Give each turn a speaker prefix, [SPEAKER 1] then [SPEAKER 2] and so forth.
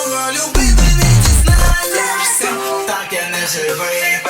[SPEAKER 1] давно любити не дізнаєшся, так я не живий.